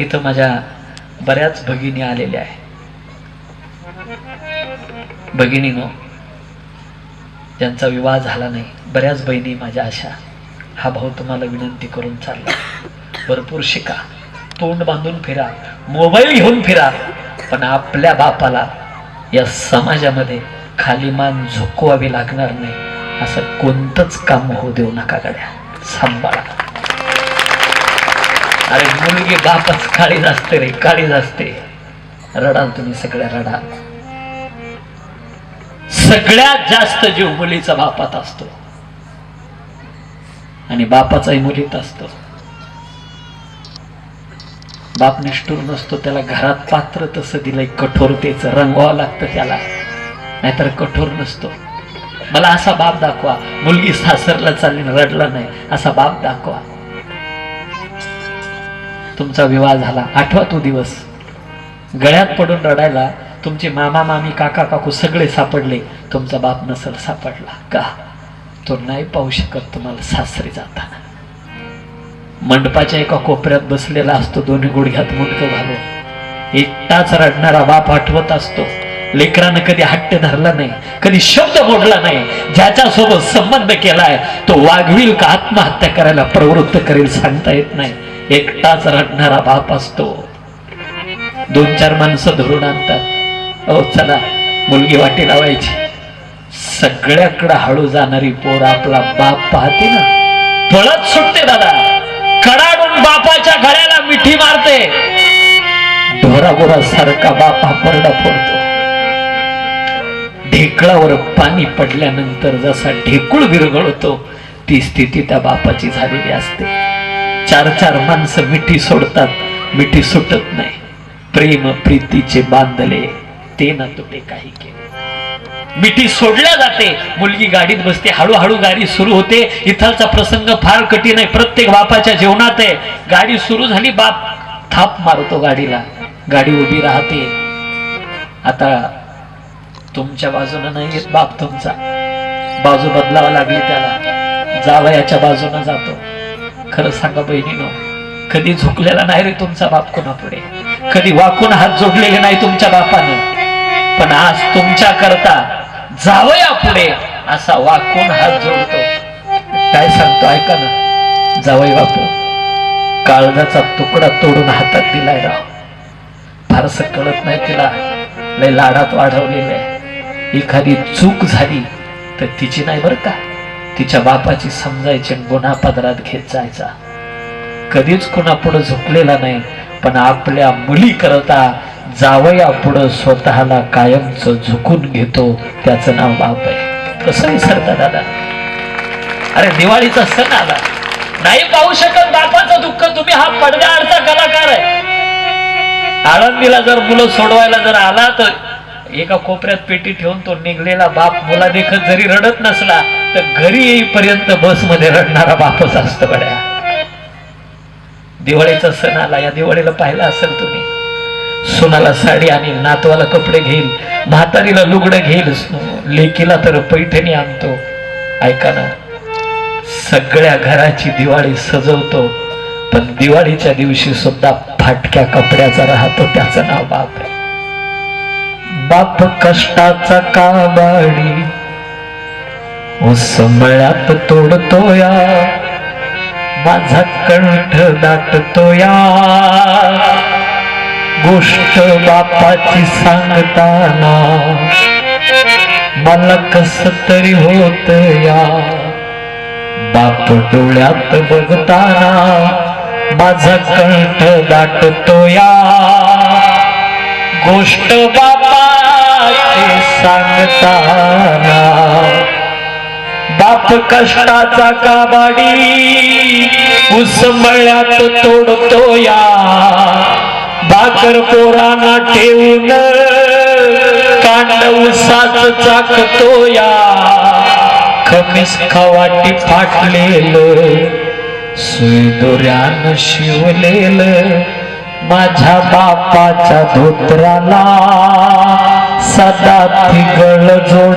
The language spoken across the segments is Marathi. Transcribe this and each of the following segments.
इथं माझ्या बऱ्याच भगिनी आलेल्या आहे भगिनीनो ज्यांचा विवाह झाला नाही बऱ्याच बहिणी माझ्या अशा हा भाऊ तुम्हाला विनंती करून चालला. भरपूर शिका. तोंड बांधून फिरा मोबाईल घेऊन फिरा पण आपल्या बापाला या समाजामध्ये खाली मान झुकवावी लागणार नाही असं कोणतंच काम होऊ देऊ नका गड्या. सांभाळा. अरे मुलगी बापच काळी असते रे काळी असते. रडाल तुम्ही सगळ्या रडाल सगळ्यात जास्त जीव मुलीचा बापात असतो. आणि बापाचाही मुलीत असतो. बाप निष्ठूर नसतो त्याला घरात पात्र तसं दिलंय कठोरतेचं रंगवावं लागतं त्याला नाहीतर कठोर नसतो. मला असा बाप दाखवा मुलगी सासरला चालली रडला नाही असा बाप दाखवा. तुमचा विवाह झाला. आठवा तो दिवस. गळ्यात पडून रडायला तुमचे मामा मामी काका काकू सगळे सापडले. तुमचा बाप नसल सापडला का? तो नाही पाहू शकत तुम्हाला सासरी जाताना. मंडपाच्या एका कोपऱ्यात बसलेला असतो दोन्ही गुडघ्यात मुंडकं घालून. एकटाच रडणारा बाप आठवत असतो. लेकरानं कधी हट्ट धरला नाही कधी शब्द बोलला नाही. ज्याच्यासोबत संबंध केलाय तो वागविल का आत्महत्या करायला प्रवृत्त करेल सांगता येत नाही. एकटाच रडणारा बाप असतो. दोन चार माणसं धरून आणतात. अहो चला मुलगी वाटी लावायची. सगळ्याकडे हळू जाणारी पोर आपला बाप पाहते ना. पळत सुटते दादा. कडाडून बापाच्या गळ्याला मिठी मारते. ढोरागोरा सारखा बाप हा परडा फोडतो. ढेकळावर पाणी पडल्यानंतर जसा ढेकूळ विरघळतो ती स्थिती त्या बापाची झालेली असते. चार चार माणसं मिठी सोडतात मिठी सुटत नाही. प्रेम प्रीतीचे बांधले ते ना तुटे काही केले. मिठी सोडल्या जाते मुलगी गाडीत बसते हळूहळू गाडी सुरू होते. इथलचा प्रसंग फार कठीण आहे प्रत्येक बापाच्या जेवणात आहे. गाडी सुरू झाली बाप थाप मारतो गाडीला. गाडी उभी राहते. आता तुमच्या बाजूनं नाही येत बाप तुमचा. बाजू बदलावा लागली त्याला. जावयाच्या बाजूनं जातो. खरं सांगा बहिणीनो कधी झुकलेला नाही रे तुमचा बाप कोणापुढे? कधी वाकून हात जोडलेले नाही तुमच्या बापानं? पण आज तुमच्या करता जावया पुढे असा वाकून हात जोडतो. काय सांगतो ऐका ना. जावई बापू काळजाचा तुकडा तोडून हातात दिलाय राव. फारस कळत नाही तिला. लय लाडात वाढवलेलं आहे. एखादी चूक झाली तर तिची नाही बरं का? तिच्या बापाची समजायची गुन्हा पदरात घेत जायचा. कधीच कुणा पुढे झुकलेला नाही पण आपल्या मुली करता जावया पुढं स्वतःला कायमच झुकून घेतो त्याचं नाव बाप आहे कसं विसरता दादा? अरे दिवाळीचा सण आला. नाही पाहू शकत बापाचं दुःख तुम्ही हा पडद्याआडचा कलाकार आहे. आळंदीला जर मुलं सोडवायला जर आला तर एका कोपऱ्यात पेटी ठेवून तो निघलेला बाप मुला देखत जरी रडत नसला तर घरी येईपर्यंत बसमध्ये रडणारा बापच असतो गड्या. दिवाळीचा सण आला या दिवाळीला पाहिला असेल तुम्ही. सुनाला साडी आणि नातवाला कपडे घेईल म्हातारीला लुगडं घेईल लेकीला तर पैठणी आणतो. ऐका ना सगळ्या घराची दिवाळी सजवतो पण दिवाळीच्या दिवशी सुद्धा फाटक्या कपड्याचा राहतो त्याचं नाव बाप आहे. बाप कष्टाचा काबाडी. उसमळ्यात तोडतोया. माझा कंठ दाटतोया. गोष्ट बापाची सांगताना मला कस तरी होत या बाप डोळ्यात बघताना माझा कंठ दाटतोया. गोष्ट बापाची सांगताना बाप कष्टाचा काबाडी उसमळ्यात तोडतो या. बाकर पोरांना ठेवून कांड उसाच चाकतो या. खमीस खवाटी फाटलेल सुईदोऱ्यानं शिवलेल माझ्या बापाच्या धोत्राला सदा तिगळ जो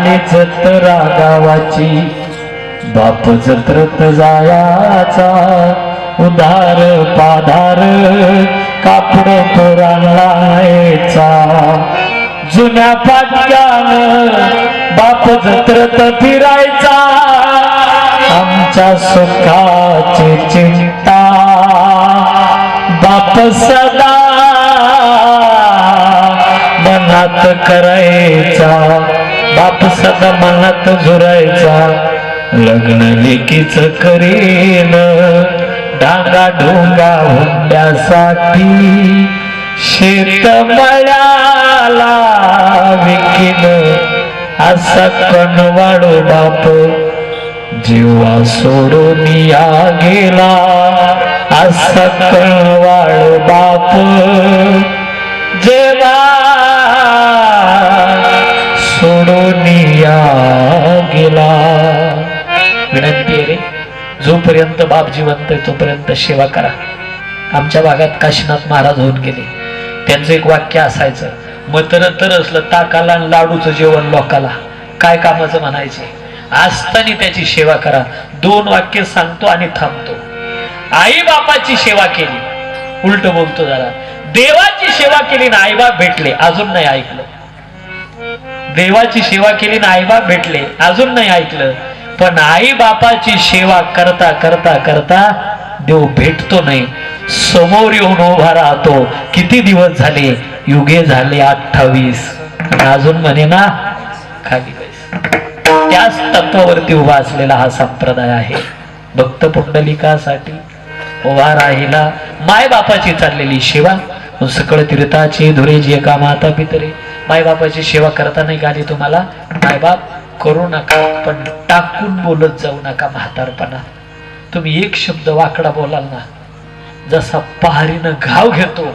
आले जत्रा गावाची बाप जत्रत जायाचा उधार पाधार कापड पुराणायचा जुन्या पाटक्यान बाप जत्रत फिरायचा. आमच्या सुखाची चिंता बाप सदा मनात करायचा. बाप सदा मनात झुरायचा. लग्न लेकीच करेल डांगा ढोंगा हुंड्यासाठी शेत मळ्याला विकीन. असा कणवाडू बाप जीवा सोडून या गेला. असा कळवाळ बाप जे गेला. विनंती आहे रे जोपर्यंत बाप जिवंत आहे तोपर्यंत सेवा करा. आमच्या भागात काशीनाथ महाराज होऊन गेले. त्यांचं एक वाक्य असायचं मतर तर असलं ताकाला आणि लाडूचं जेवण लोकाला. काय कामाचं म्हणायचे? असताना त्याची सेवा करा. दोन वाक्य सांगतो आणि थांबतो. आई बापाची सेवा केली. उलट बोलतो जरा. देवाची सेवा केली ना आईबाप भेटले. अजून नाही ऐकलं. देवाची सेवा केली ना आईबाप भेटले. अजून नाही ऐकलं. पण आई बापाची सेवा करता करता करता देव भेटतो नाही. समोर येऊन उभा राहतो. किती दिवस झाले? युगे झाले अठ्ठावीस. अजून म्हणे ना खाली त्याच तत्वावरती उभा असलेला हा संप्रदाय आहे. भक्त पुंडलिकासाठी उभा राहिला. माय बापाची चाललेली सेवा. सकळ तीर्थाची धुरे जे का माता पितरे. माय सेवा करता नाही गाली तुम्हाला? मायबाप करू नका पण टाकून बोलत जाऊ नका म्हातारपणा. तुम्ही एक शब्द वाकडा बोलाल ना जसा पहारीनं घाव घेतो